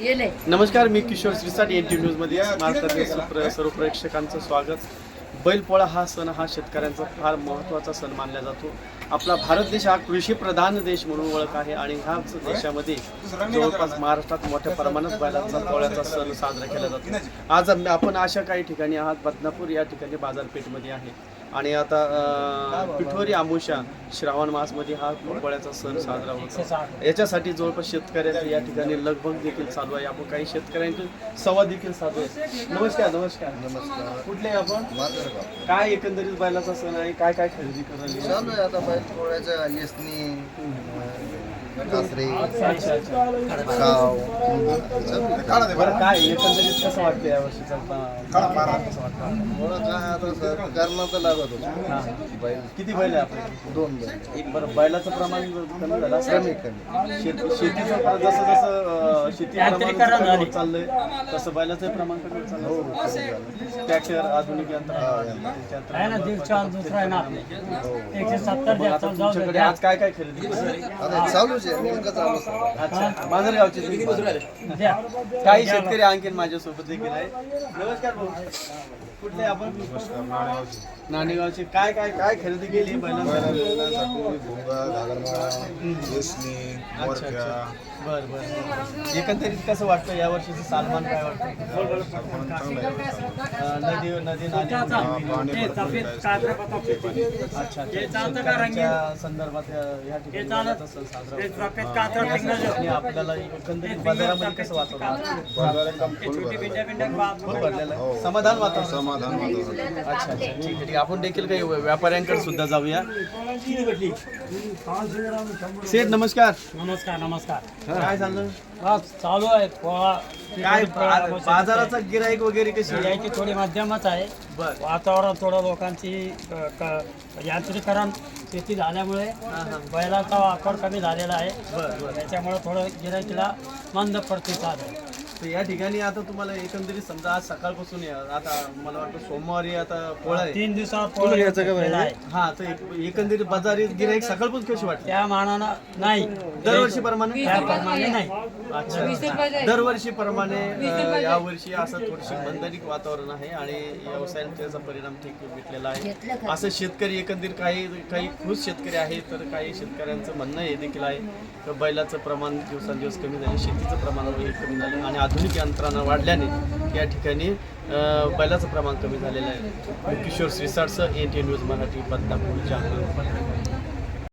नमस्कार मी Kishor Shrisat N T न्यूजमध्ये महाराष्ट्रातील सर्व प्रेक्षकांचं स्वागत. बैलपोळा हा सण हा शेतकऱ्यांचा फार महत्त्वाचा सण मानला जातो. आपला भारत देश हा कृषीप्रधान देश म्हणून ओळख आहे आणि ह्याच देशामध्ये जवळपास महाराष्ट्रात मोठ्या प्रमाणात बैलांचा पोळ्याचा सण साजरा केला जातो. आज आपण अशा काही ठिकाणी आहात. बदनापूर या ठिकाणी बाजारपेठमध्ये आहे. आणि आता पिठोरी आमुषा श्रावण मासमध्ये हा पोळ्याचा सण साजरा होतो. याच्यासाठी जवळपास शेतकऱ्याचं या ठिकाणी लगबग देखील चालू आहे. आपण काही शेतकऱ्यांचे संवाद देखील साधू आहे नमस्कार नमस्कार. नमस्कार. कुठले आपण? काय एकंदरीत बैलाचा सण आहे? काय काय खरेदी करायला चालू आहे आता बैल पोळ्याच्या येसनी कासरे अच्छा अच्छा. गाव बरं काय एकंदरीत कसं वाटतं या वर्षीचा कसं वाटतं? काय आता लागत होतं. हा. बैल? किती बैल आहे आपले? दोन बैल. बरं बैलाचं प्रमाण कमी झालं कमी कमी. शेती शेतीचं प्र- जसं जसं शेती प्रमाण होत चाललंय तसं बैलाचं प्रमाण कमी होत हो झालं. ट्रॅक्टर आधुनिक यंत्र हा. आहे ना दीडशे दुसरा आहे ना आपले? हो एकशे सत्तर द्या. आज काय काय खरेदी चालूच आहे मांजरगावचे काही शेतकरी आणखीन माझ्यासोबत देखील आहे नमस्कार कुठले आपण? काय काय काय खरेदी केली बैलांसाठी? भोंगा घागरमाळा वेसणी अच्छा मोरक्या. अच्छा. बर बर बर. एकंदरीत कसं वाटतं या वर्षीचं सालमान काय वाटतं? चांगलं आहे. अं, नदी नदी नाली सफेद ते. अच्छा हे चालतं का संदर्भात या ठिकाणी हे चालत. साजरा. सफेद आणि आपल्याला एकंदरीत बाजारामध्ये कसं वातावरण आहे. समाधान वातावरण. समाधान वातावरण. अच्छा अच्छा. ठीक आहे ठीक आहे. आपण देखील काही व्यापाऱ्यांकडे सुद्धा जाऊया. सेठ नमस्कार. नमस्कार नमस्कार. काय झालं चालू आहे. पोळा काय बा- बाजाराचा गिराईक वगैरे कशी? आहे? यायची थोडी मध्यमच आहे. बर. वातावरण थोडं लोकांची अ, क- यांत्रिकरण शेती झाल्यामुळे बैलाचा वापर कमी झालेला आहे. बर बर. त्याच्यामुळे थोडं गिरायकीला मंद प्रतिसाद आहे. तर या ठिकाणी आता तुम्हाला एकंदरीत समजा आज सकाळपासून या- आता मला वाटतं सोमवारी आता पोळा आहे. तीन दिवसावर पोळा घेतलेला आहे. हा तर एक- एकंदरीत बाजारी गिराईक सकाळपासून कशी वाटते त्या मानानं नाही. दरवर्षी प्रमाणे? त्याप्रमाणे नाही. अच्छा. दरवर्षी प्रमाणे या वर्षी असं थोडीशी मंदानिक वातावरण आहे आणि व्यवसायाला त्याचा परिणाम ठीक भेटलेला आहे. असं शेतकरी एकंदरीत काही काही खुश शेतकरी आहेत तर काही शेतकऱ्यांचं म्हणणं हे देखील आहे की बैलाचं प्रमाण दिवसांदिवस कमी झाले शेतीचं प्रमाण कमी झालं आणि आधुनिक यंत्रणा वाढल्याने या ठिकाणी बैलाचं प्रमाण कमी झालेलं आहे. Kishor श्रीसाडचं N T news Marathi Badnapur Jalna